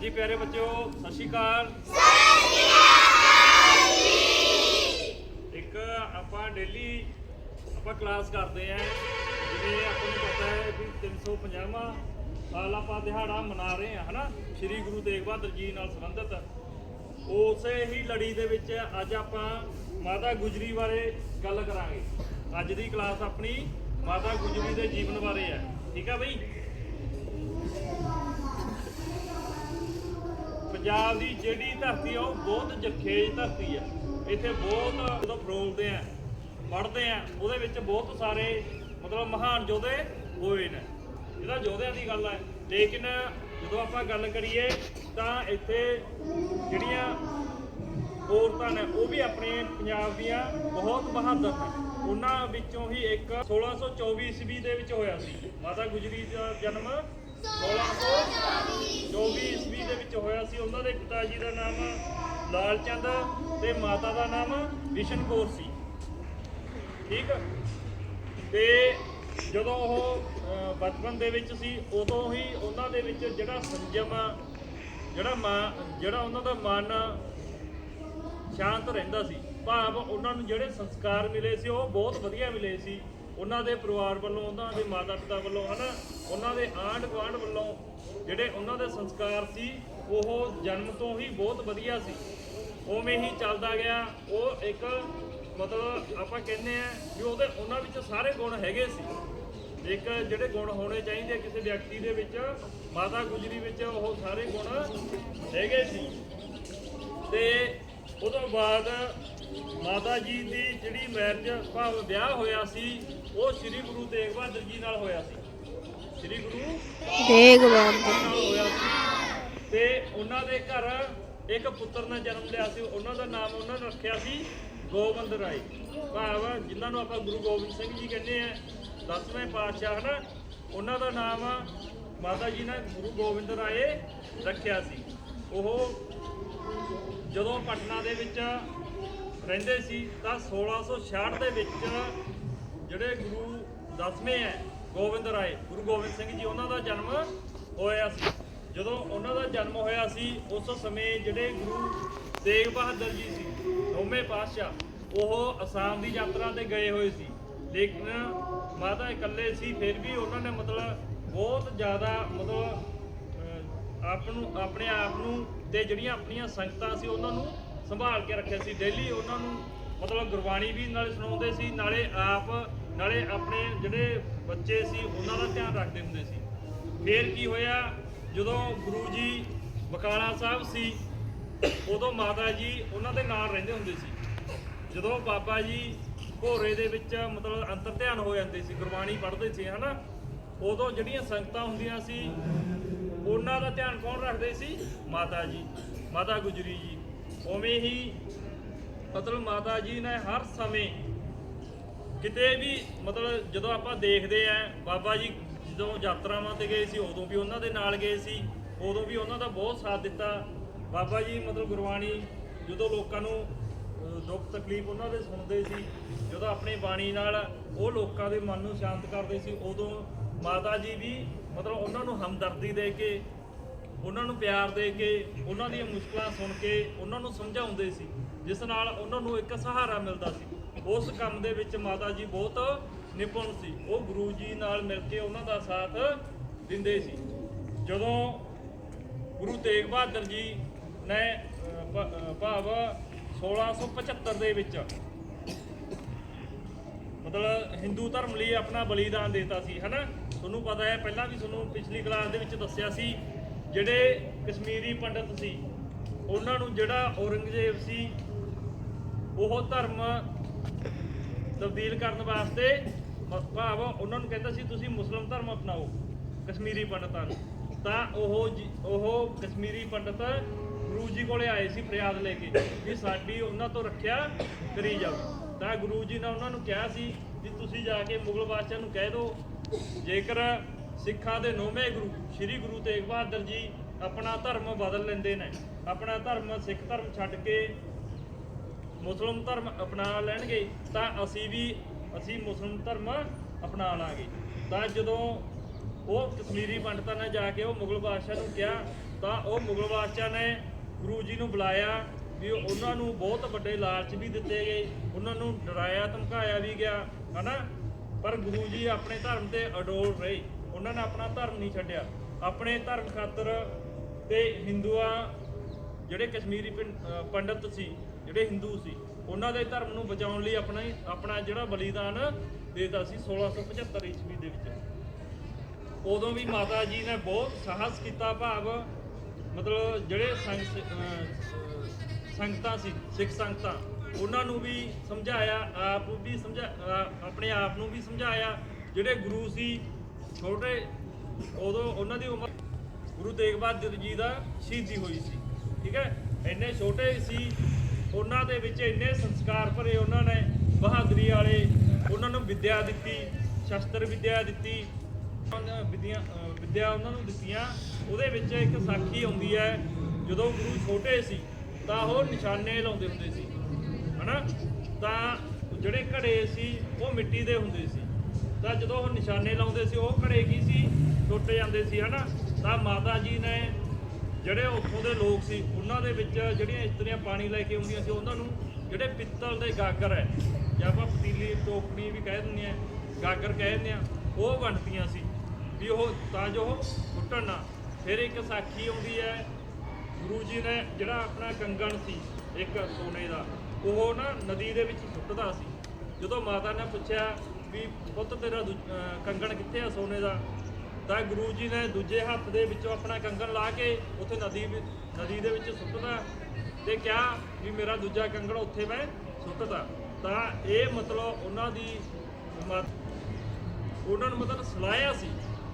ਹਾਂਜੀ ਪਿਆਰੇ ਬੱਚਿਓ, ਸਤਿ ਸ਼੍ਰੀ ਅਕਾਲ। ਇੱਕ ਆਪਾਂ ਡੇਲੀ ਆਪਾਂ ਕਲਾਸ ਕਰਦੇ ਆਂ ਜਿਵੇਂ ਆਪਾਂ ਨੂੰ ਪਤਾ ਹੈ ਵੀ 350ਵਾਂ ਸਾਲ ਆਪਾਂ ਦਿਹਾੜਾ ਮਨਾ ਰਹੇ ਹਾਂ, ਹਨਾ? ਸ੍ਰੀ ਗੁਰੂ ਤੇਗ ਬਹਾਦਰ ਜੀ ਨਾਲ ਸੰਬੰਧਿਤ। ਉਸੇ ਹੀ ਲੜੀ ਦੇ ਵਿੱਚ ਅੱਜ ਆਪਾਂ ਮਾਤਾ ਗੁਜਰੀ ਬਾਰੇ ਗੱਲ ਕਰਾਂਗੇ। ਅੱਜ ਦੀ ਕਲਾਸ ਆਪਣੀ ਮਾਤਾ ਗੁਜਰੀ ਦੇ ਜੀਵਨ ਬਾਰੇ ਹੈ। ਠੀਕ ਹੈ ਬਈ? ਪੰਜਾਬ ਦੀ ਜਿਹੜੀ ਧਰਤੀ ਆ, ਉਹ ਬਹੁਤ ਜਖੇਜ ਧਰਤੀ ਆ। ਇੱਥੇ ਬਹੁਤ ਜਦੋਂ ਫਰੋਲਦੇ ਆ ਪੜ੍ਹਦੇ ਆ, ਉਹਦੇ ਵਿੱਚ ਬਹੁਤ ਸਾਰੇ ਮਤਲਬ ਮਹਾਨ ਯੋਧੇ ਹੋਏ ਨੇ। ਇਹਦਾ ਯੋਧਿਆਂ ਦੀ ਗੱਲ ਹੈ ਲੇਕਿਨ ਜਦੋਂ ਆਪਾਂ ਗੱਲ ਕਰੀਏ, ਤਾਂ ਇੱਥੇ ਜਿਹੜੀਆਂ ਔਰਤਾਂ ਨੇ, ਉਹ ਵੀ ਆਪਣੇ ਪੰਜਾਬ ਦੀਆਂ ਬਹੁਤ ਬਹਾਦਰ ਨੇ। ਉਹਨਾਂ ਵਿੱਚੋਂ ਹੀ ਇੱਕ 1624 ਈਸਵੀ ਦੇ ਵਿੱਚ ਹੋਇਆ ਸੀ। ਮਾਤਾ ਗੁਜਰੀ ਦਾ ਜਨਮ 1624 ਈਸਵੀ ਦੇ ਵਿੱਚ ਹੋਇਆ ਸੀ ਉਹਨਾਂ ਦੇ ਪਿਤਾ ਜੀ ਦਾ ਨਾਮ ਲਾਲ ਚੰਦ ਤੇ ਮਾਤਾ ਦਾ ਨਾਮ ਵਿਸ਼ਨ ਕੌਰ ਸੀ। ਠੀਕ ਤੇ ਜਦੋਂ ਉਹ ਬਚਪਨ ਦੇ ਵਿੱਚ ਸੀ, ਉਦੋਂ ਹੀ ਉਹਨਾਂ ਦੇ ਵਿੱਚ ਜਿਹੜਾ ਸੰਜਮ, ਜਿਹੜਾ ਮਾ, ਜਿਹੜਾ ਉਹਨਾਂ ਦਾ ਮਨ ਸ਼ਾਂਤ ਰਹਿੰਦਾ ਸੀ। ਭਾਵ ਉਹਨਾਂ ਨੂੰ ਜਿਹੜੇ ਸੰਸਕਾਰ ਮਿਲੇ ਸੀ, ਉਹ ਬਹੁਤ ਵਧੀਆ ਮਿਲੇ ਸੀ। ਉਹਨਾਂ ਦੇ ਪਰਿਵਾਰ ਵੱਲੋਂ, ਉਹਨਾਂ ਦੇ ਮਾਤਾ ਪਿਤਾ ਵੱਲੋਂ, ਹਨਾ? ਉਹਨਾਂ ਦੇ ਆਂਢ ਗੁਆਂਢ ਵੱਲੋਂ ਜਿਹੜੇ ਉਹਨਾਂ ਦੇ ਸੰਸਕਾਰ ਸੀ, ਉਹ ਜਨਮ ਤੋਂ ਹੀ ਬਹੁਤ ਵਧੀਆ ਸੀ। ਉਵੇਂ ਹੀ ਚੱਲਦਾ ਗਿਆ। ਉਹ ਇੱਕ ਮਤਲਬ ਆਪਾਂ ਕਹਿੰਦੇ ਆ ਵੀ ਉਹਦੇ, ਉਹਨਾਂ ਵਿੱਚ ਸਾਰੇ ਗੁਣ ਹੈਗੇ ਸੀ। ਇੱਕ ਜਿਹੜੇ ਗੁਣ ਹੋਣੇ ਚਾਹੀਦੇ ਕਿਸੇ ਵਿਅਕਤੀ ਦੇ ਵਿੱਚ, ਮਾਤਾ ਗੁਜਰੀ ਵਿੱਚ ਉਹ ਸਾਰੇ ਗੁਣ ਹੈਗੇ ਸੀ। ਤੇ ਉਦੋਂ ਬਾਅਦ ਮਾਤਾ ਜੀ ਦੀ ਜਿਹੜੀ ਮੈਰਿਜ ਭਾਵ ਵਿਆਹ ਹੋਇਆ ਸੀ ਉਹ ਸ੍ਰੀ ਗੁਰੂ ਤੇਗ ਬਹਾਦਰ ਜੀ ਨਾਲ ਹੋਇਆ ਸੀ। ਸ੍ਰੀ ਗੁਰੂ ਦੇਗ ਬਾਬਾ ਨਾਲ ਹੋਇਆ ਸੀ। ਤੇ ਉਹਨਾਂ ਦੇ ਘਰ ਇੱਕ ਪੁੱਤਰ ਨੇ ਜਨਮ ਲਿਆ ਸੀ। ਉਹਨਾਂ ਦਾ ਨਾਮ ਉਹਨਾਂ ਨੇ ਰੱਖਿਆ ਸੀ ਗੋਬਿੰਦ ਰਾਏ। ਭਾਵ ਜਿਨ੍ਹਾਂ ਨੂੰ ਆਪਾਂ ਗੁਰੂ ਗੋਬਿੰਦ ਸਿੰਘ ਜੀ ਕਹਿੰਦੇ ਆ ਦਸਵੇਂ ਪਾਤਸ਼ਾਹ ਹਨਾ ਉਹਨਾਂ ਦਾ ਨਾਮ ਮਾਤਾ ਜੀ ਨੇ ਗੁਰੂ ਗੋਬਿੰਦ ਰਾਏ ਰੱਖਿਆ ਸੀ। ਉਹ ਜਦੋਂ ਪਟਨਾ ਦੇ ਵਿੱਚ ਰਹਿੰਦੇ ਸੀ, ਤਾਂ 1666 ਦੇ ਵਿੱਚ ਜਿਹੜੇ ਗੁਰੂ ਦਸਵੇਂ ਹੈ, ਗੋਬਿੰਦ ਰਾਏ, ਗੁਰੂ ਗੋਬਿੰਦ ਸਿੰਘ ਜੀ, ਉਹਨਾਂ ਦਾ ਜਨਮ ਹੋਇਆ ਸੀ। ਜਦੋਂ ਉਹਨਾਂ ਦਾ ਜਨਮ ਹੋਇਆ ਸੀ, ਉਸ ਸਮੇਂ ਜਿਹੜੇ ਗੁਰੂ ਤੇਗ ਬਹਾਦਰ ਜੀ ਸੀ, ਨੌਵੇਂ ਪਾਤਸ਼ਾਹ, ਉਹ ਅਸਾਮ ਦੀ ਯਾਤਰਾ ਤੇ ਗਏ ਹੋਏ ਸੀ। ਲੇਕਿਨ ਮਾਤਾ ਇਕੱਲੇ ਸੀ, ਫਿਰ ਵੀ ਉਹਨਾਂ ਨੇ ਮਤਲਬ ਬਹੁਤ ਜ਼ਿਆਦਾ ਮਤਲਬ ਆਪ ਨੂੰ, ਆਪਣੇ ਆਪ ਨੂੰ ਤੇ ਜਿਹੜੀਆਂ ਆਪਣੀਆਂ ਸੰਗਤਾਂ ਸੀ, ਉਹਨਾਂ ਨੂੰ ਸੰਭਾਲ ਕੇ ਰੱਖਿਆ ਸੀ। ਡੇਲੀ ਉਹਨਾਂ ਨੂੰ ਮਤਲਬ ਗੁਰਬਾਣੀ ਵੀ ਨਾਲੇ ਸੁਣਾਉਂਦੇ ਸੀ, ਨਾਲੇ ਆਪ, ਨਾਲੇ ਆਪਣੇ ਜਿਹੜੇ ਬੱਚੇ ਸੀ, ਉਹਨਾਂ ਦਾ ਧਿਆਨ ਰੱਖਦੇ ਹੁੰਦੇ ਸੀ। ਫੇਰ ਕੀ ਹੋਇਆ, ਜਦੋਂ ਗੁਰੂ ਜੀ ਬਕਾਲਾ ਸਾਹਿਬ ਸੀ, ਉਦੋਂ ਮਾਤਾ ਜੀ ਉਹਨਾਂ ਦੇ ਨਾਲ ਰਹਿੰਦੇ ਹੁੰਦੇ ਸੀ। ਜਦੋਂ ਬਾਬਾ ਜੀ ਘੋਰੇ ਦੇ ਵਿੱਚ ਮਤਲਬ ਅੰਤਰ ਧਿਆਨ ਹੋ ਜਾਂਦੇ ਸੀ, ਗੁਰਬਾਣੀ ਪੜ੍ਹਦੇ ਸੀ, ਹਨਾ? ਉਦੋਂ ਜਿਹੜੀਆਂ ਸੰਗਤਾਂ ਹੁੰਦੀਆਂ ਸੀ, ਉਹਨਾਂ ਦਾ ਧਿਆਨ ਕੌਣ ਰੱਖਦੇ ਸੀ? ਮਾਤਾ ਜੀ, ਮਾਤਾ ਗੁਜਰੀ ਜੀ। ਉਵੇਂ ਹੀ ਮਤਲਬ ਮਾਤਾ ਜੀ ਨੇ ਹਰ ਸਮੇਂ ਕਿਤੇ ਵੀ ਮਤਲਬ ਜਦੋਂ ਆਪਾਂ ਦੇਖਦੇ ਆਂ, ਬਾਬਾ ਜੀ ਜਦੋਂ ਯਾਤਰਾਵਾਂ ਤੇ ਗਏ ਸੀ, ਉਦੋਂ ਵੀ ਉਹਨਾਂ ਦੇ ਨਾਲ ਗਏ ਸੀ, ਉਦੋਂ ਵੀ ਉਹਨਾਂ ਦਾ ਬਹੁਤ ਸਾਥ ਦਿੱਤਾ। ਬਾਬਾ ਜੀ ਮਤਲਬ ਗੁਰਬਾਣੀ ਜਦੋਂ ਲੋਕਾਂ ਨੂੰ ਦੁੱਖ ਤਕਲੀਫ ਉਹਨਾਂ ਦੇ ਸੁਣਦੇ ਸੀ, ਜਦੋਂ ਆਪਣੀ ਬਾਣੀ ਨਾਲ ਉਹ ਲੋਕਾਂ ਦੇ ਮਨ ਨੂੰ ਸ਼ਾਂਤ ਕਰਦੇ ਸੀ, ਉਦੋਂ ਮਾਤਾ ਜੀ ਵੀ ਮਤਲਬ ਉਹਨਾਂ ਨੂੰ ਹਮਦਰਦੀ ਦੇ ਕੇ ਉਹਨਾਂ ਨੂੰ ਪਿਆਰ ਦੇ ਕੇ ਉਹਨਾਂ ਦੀਆਂ ਮੁਸ਼ਕਲਾਂ ਸੁਣ ਕੇ ਉਹਨਾਂ ਨੂੰ ਸਮਝਾਉਂਦੇ ਸੀ ਜਿਸ ਨਾਲ ਉਹਨਾਂ ਨੂੰ ਇੱਕ ਸਹਾਰਾ ਮਿਲਦਾ ਸੀ। ਉਸ ਕੰਮ ਦੇ ਵਿੱਚ ਮਾਤਾ ਜੀ ਬਹੁਤ ਨਿਪੁੰਨ ਸੀ। ਉਹ ਗੁਰੂ ਜੀ ਨਾਲ ਮਿਲ ਕੇ ਉਹਨਾਂ ਦਾ ਸਾਥ ਦਿੰਦੇ ਸੀ। ਜਦੋਂ ਗੁਰੂ ਤੇਗ ਬਹਾਦਰ ਜੀ ਨੇ ਅਹ, ਭ- ਅਹ, ਭਾਵ 1675 ਦੇ ਵਿੱਚ ਮਤਲਬ ਹਿੰਦੂ ਧਰਮ ਲਈ ਆਪਣਾ ਬਲੀਦਾਨ ਦਿੱਤਾ ਸੀ ਹਨਾ? ਤੁਹਾਨੂੰ ਪਤਾ ਹੈ ਪਹਿਲਾਂ ਵੀ ਤੁਹਾਨੂੰ ਪਿਛਲੀ ਕਲਾਸ ਦੇ ਵਿੱਚ ਦੱਸਿਆ ਸੀ ਜਿਹੜੇ ਕਸ਼ਮੀਰੀ ਪੰਡਤ ਸੀ, ਉਹਨਾਂ ਨੂੰ ਜਿਹੜਾ ਔਰੰਗਜ਼ੇਬ ਸੀ, ਉਹ ਧਰਮ ਤਬਦੀਲ ਕਰਨ ਵਾਸਤੇ ਭਾਵ ਉਹਨਾਂ ਨੂੰ ਕਹਿੰਦਾ ਸੀ, ਤੁਸੀਂ ਮੁਸਲਮ ਧਰਮ ਅਪਣਾਓ ਕਸ਼ਮੀਰੀ ਪੰਡਤਾਂ ਨੂੰ। ਤਾਂ ਉਹ ਜੀ- ਉਹ ਕਸ਼ਮੀਰੀ ਪੰਡਤ ਗੁਰੂ ਜੀ ਕੋਲੇ ਆਏ ਸੀ ਫਰਿਆਦ ਲੈ ਕੇ ਵੀ ਸਾਡੀ ਉਹਨਾਂ ਤੋਂ ਰੱਖਿਆ ਕਰੀ ਜਾਵੇ। ਤਾਂ ਗੁਰੂ ਜੀ ਨੇ ਉਹਨਾਂ ਨੂੰ ਕਿਹਾ ਸੀ ਵੀ ਤੁਸੀਂ ਜਾ ਕੇ ਮੁਗਲ ਬਾਦਸ਼ਾਹ ਨੂੰ ਕਹਿ ਦਿਓ, ਜੇਕਰ ਸਿੱਖਾਂ ਦੇ ਨੌਵੇਂ ਗੁਰੂ, ਸ੍ਰੀ ਗੁਰੂ ਤੇਗ ਬਹਾਦਰ ਜੀ ਆਪਣਾ ਧਰਮ ਬਦਲ ਲੈਂਦੇ ਨੇ। ਆਪਣਾ ਧਰਮ ਸਿੱਖ ਧਰਮ ਛੱਡ ਕੇ ਮੁਸਲਮ ਧਰਮ ਅਪਣਾ ਲੈਣਗੇ, ਤਾਂ ਅਸੀਂ ਵੀ, ਅਸੀਂ ਮੁਸਲਮ ਧਰਮ ਅਪਣਾ ਲਾਂਗੇ। ਤਾਂ ਜਦੋਂ ਉਹ ਕਸ਼ਮੀਰੀ ਪੰਡਤਾਂ ਨੇ ਜਾ ਕੇ ਉਹ ਮੁਗਲ ਬਾਦਸ਼ਾਹ ਨੂੰ ਕਿਹਾ, ਤਾਂ ਉਹ ਮੁਗਲ ਬਾਦਸ਼ਾਹ ਨੇ ਗੁਰੂ ਜੀ ਨੂੰ ਬੁਲਾਇਆ ਵੀ ਉਹਨਾਂ ਨੂੰ ਬਹੁਤ ਵੱਡੇ ਲਾਲਚ ਵੀ ਦਿੱਤੇ ਗਏ, ਉਹਨਾਂ ਨੂੰ ਡਰਾਇਆ, ਧਮਕਾਇਆ ਵੀ ਗਿਆ, ਹਨਾ? ਪਰ ਗੁਰੂ ਜੀ ਆਪਣੇ ਧਰਮ ਤੇ ਅਡੋਲ ਰਹੇ। ਉਹਨਾਂ ਨੇ ਆਪਣਾ ਧਰਮ ਨਹੀਂ ਛੱਡਿਆ। ਆਪਣੇ ਧਰਮ ਖਾਤਰ ਤੇ ਹਿੰਦੂਆਂ, ਜਿਹੜੇ ਕਸ਼ਮੀਰੀ ਪਿੰ- ਅਹ ਪੰਡਤ ਸੀ, ਜਿਹੜੇ ਹਿੰਦੂ ਸੀ, ਉਹਨਾਂ ਦੇ ਧਰਮ ਨੂੰ ਬਚਾਉਣ ਲਈ ਆਪਣਾ ਆਪਣਾ ਜਿਹੜਾ ਬਲੀਦਾਨ ਦੇਤਾ ਸੀ 1675 ਈਸਵੀ ਦੇ ਵਿੱਚ। ਉਦੋਂ ਵੀ ਮਾਤਾ ਜੀ ਨੇ ਬਹੁਤ ਸਾਹਸ ਕੀਤਾ ਭਾਵ, ਮਤਲਬ ਜਿਹੜੇ ਸੰਗਤਾਂ ਸੀ, ਸਿੱਖ ਸੰਗਤਾਂ, ਉਹਨਾਂ ਨੂੰ ਵੀ ਸਮਝਾਇਆ, ਆਪ ਵੀ ਸਮਝਾ ਆਪਣੇ ਆਪ ਨੂੰ ਵੀ ਸਮਝਾਇਆ। ਜਿਹੜੇ ਗੁਰੂ ਸੀ ਛੋਟੇ ਉਦੋਂ ਉਹਨਾਂ ਦੀ ਉਮਰ ਗੁਰੂ ਤੇਗ ਬਹਾਦਰ ਜੀ ਦਾ ਸ਼ਹੀਦੀ ਹੋਈ ਸੀ, ਠੀਕ ਹੈ? ਇੰਨੇ ਛੋਟੇ ਸੀ, ਉਹਨਾਂ ਦੇ ਵਿੱਚ ਇੰਨੇ ਸੰਸਕਾਰ ਭਰੇ ਉਹਨਾਂ ਨੇ, ਬਹਾਦਰੀ ਵਾਲੇ ਉਹਨਾਂ ਨੂੰ ਵਿੱਦਿਆ ਦਿੱਤੀ, ਸ਼ਸਤਰ ਵਿੱਦਿਆ ਦਿੱਤੀ, ਉਹਨਾਂ ਵਿਦਿਆ ਵਿਦਿਆ ਉਹਨਾਂ ਨੂੰ ਦਿੱਤੀਆਂ। ਉਹਦੇ ਵਿੱਚ ਇੱਕ ਸਾਖੀ ਆਉਂਦੀ ਹੈ, ਜਦੋਂ ਗੁਰੂ ਛੋਟੇ ਸੀ, ਤਾਂ ਉਹ ਨਿਸ਼ਾਨੇ ਲਾਉਂਦੇ ਹੁੰਦੇ ਸੀ, ਹਨਾ? ਤਾਂ ਜਿਹੜੇ ਘੜੇ ਸੀ, ਉਹ ਮਿੱਟੀ ਦੇ ਹੁੰਦੇ ਸੀ। ਤਾਂ ਜਦੋਂ ਉਹ ਨਿਸ਼ਾਨੇ ਲਾਉਂਦੇ ਸੀ, ਉਹ ਘੜੇ ਕੀ ਸੀ? ਟੁੱਟ ਜਾਂਦੇ ਸੀ, ਹਨਾ? ਤਾਂ ਮਾਤਾ ਜੀ ਨੇ ਜਿਹੜੇ ਉੱਥੋਂ ਦੇ ਲੋਕ ਸੀ, ਉਹਨਾਂ ਦੇ ਵਿੱਚ ਜਿਹੜੀਆਂ ਇਸਤਰੀਆਂ ਪਾਣੀ ਲੈ ਕੇ ਆਉਂਦੀਆਂ ਸੀ, ਉਹਨਾਂ ਨੂੰ ਜਿਹੜੇ ਪਿੱਤਲ ਦੇ ਗਾਗਰ ਹੈ, ਜਾਂ ਆਪਾਂ ਪਤੀਲੀ ਟੋਕਰੀ ਵੀ ਕਹਿ ਦਿੰਦੇ ਆ ਗਾਗਰ ਕਹਿ ਦਿੰਦੇ ਆ ਉਹ ਵੰਡਦੀਆਂ ਸੀ। ਵੀ ਉਹ ਤਾਂ ਜੋ ਉਹ ਟੁੱਟਣ ਨਾ, ਫਿਰ ਇੱਕ ਸਾਖੀ ਆਉਂਦੀ ਹੈ, ਗੁਰੂ ਜੀ ਨੇ ਜਿਹੜਾ ਆਪਣਾ ਕੰਗਣ ਸੀ, ਇੱਕ ਸੋਨੇ ਦਾ, ਉਹ ਨਾ ਨਦੀ ਦੇ ਵਿੱਚ ਸੁੱਟਦਾ ਸੀ। ਜਦੋਂ ਮਾਤਾ ਨੇ ਪੁੱਛਿਆ ਵੀ ਪੁੱਤ ਤੇਰਾ ਦੂ- ਅਹ ਕੰਗਣ ਕਿੱਥੇ ਆ ਸੋਨੇ ਦਾ? ਤਾਂ ਗੁਰੂ ਜੀ ਨੇ ਦੂਜੇ ਹੱਥ ਦੇ ਵਿੱਚੋਂ ਆਪਣਾ ਕੰਗਣ ਲਾ ਕੇ ਉੱਥੇ ਨਦੀ ਵਿੱਚ ਨਦੀ ਦੇ ਵਿੱਚ ਸੁੱਟਦਾ ਤੇ ਕਿਹਾ ਵੀ ਮੇਰਾ ਦੂਜਾ ਕੰਗਣ ਉੱਥੇ ਮੈਂ ਸੁੱਟਦਾ ਤਾਂ ਇਹ ਮਤਲਬ ਉਹਨਾਂ ਦੀ ਮਾ- ਉਹਨਾਂ ਨੂੰ ਮਤਲਬ ਸਲਾਹਿਆ ਸੀ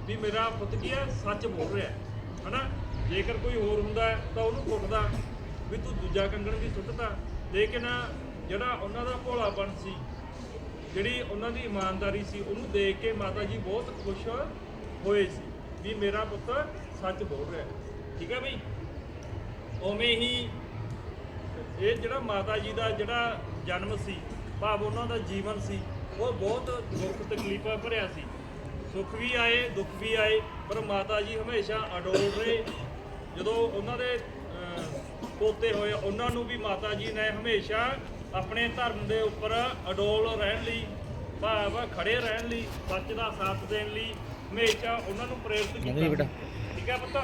ਵੀ ਮੇਰਾ ਪੁੱਤ ਕੀ ਹੈ ਸੱਚ ਬੋਲ ਰਿਹਾ। ਹੈ ਹਨਾ? ਜੇਕਰ ਕੋਈ ਹੋਰ ਹੁੰਦਾ ਹੈ ਤਾਂ ਉਹਨੂੰ ਕੁੱਟਦਾ ਵੀ ਤੂੰ ਦੂਜਾ ਕੰਗਣ ਵੀ ਸੁੱਟਦਾ ਲੇਕਿਨ ਜਿਹੜਾ ਉਹਨਾਂ ਦਾ ਭੋਲਾਪਨ ਸੀ ਜਿਹੜੀ ਉਹਨਾਂ ਦੀ ਇਮਾਨਦਾਰੀ ਸੀ, ਉਹਨੂੰ ਦੇਖ ਕੇ ਮਾਤਾ ਜੀ ਬਹੁਤ ਖੁਸ਼ ਹੋਏ ਸੀ ਵੀ ਮੇਰਾ ਪੁੱਤ ਸੱਚ ਬੋਲ ਰਿਹਾ ਠੀਕ ਹੈ ਬਈ? ਉਵੇਂ ਹੀ ਇਹ ਜਿਹੜਾ ਮਾਤਾ ਜੀ ਦਾ ਜਿਹੜਾ ਜਨਮ ਸੀ, ਭਾਵ ਉਹਨਾਂ ਦਾ ਜੀਵਨ ਸੀ, ਉਹ ਬਹੁਤ ਦੁੱਖ ਤਕਲੀਫਾਂ ਭਰਿਆ ਸੀ। ਸੁੱਖ ਵੀ ਆਏ, ਦੁੱਖ ਵੀ ਆਏ, ਪਰ ਮਾਤਾ ਜੀ ਹਮੇਸ਼ਾ ਅਡੋਲ ਰਹੇ। ਜਦੋਂ ਉਹਨਾਂ ਦੇ ਪੋਤੇ ਹੋਏ, ਉਹਨਾਂ ਨੂੰ ਵੀ ਮਾਤਾ ਜੀ ਨੇ ਹਮੇਸ਼ਾ ਆਪਣੇ ਧਰਮ ਦੇ ਉੱਪਰ ਅਡੋਲ ਰਹਿਣ ਲਈ ਭਾਵ ਖੜੇ ਰਹਿਣ ਲਈ ਸੱਚ ਦਾ ਸਾਥ ਦੇਣ ਲਈ ਹਮੇਸ਼ਾ ਉਹਨਾਂ ਨੂੰ ਪ੍ਰੇਰਿਤ ਕੀਤਾ। ਠੀਕ ਹੈ ਪੁੱਤ?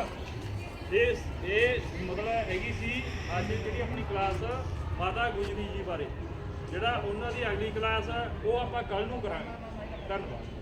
ਇਹ ਇਹ ਮਤਲਬ ਹੈਗੀ ਸੀ ਅੱਜ ਜਿਹੜੀ ਆਪਣੀ ਕਲਾਸ ਮਾਤਾ ਗੁਜਰੀ ਜੀ ਬਾਰੇ ਜਿਹੜਾ ਉਹਨਾਂ ਦੀ ਅਗਲੀ ਕਲਾਸ ਉਹ ਆਪਾਂ ਕੱਲ ਨੂੰ ਕਰਾਂਗੇ। ਧੰਨਵਾਦ।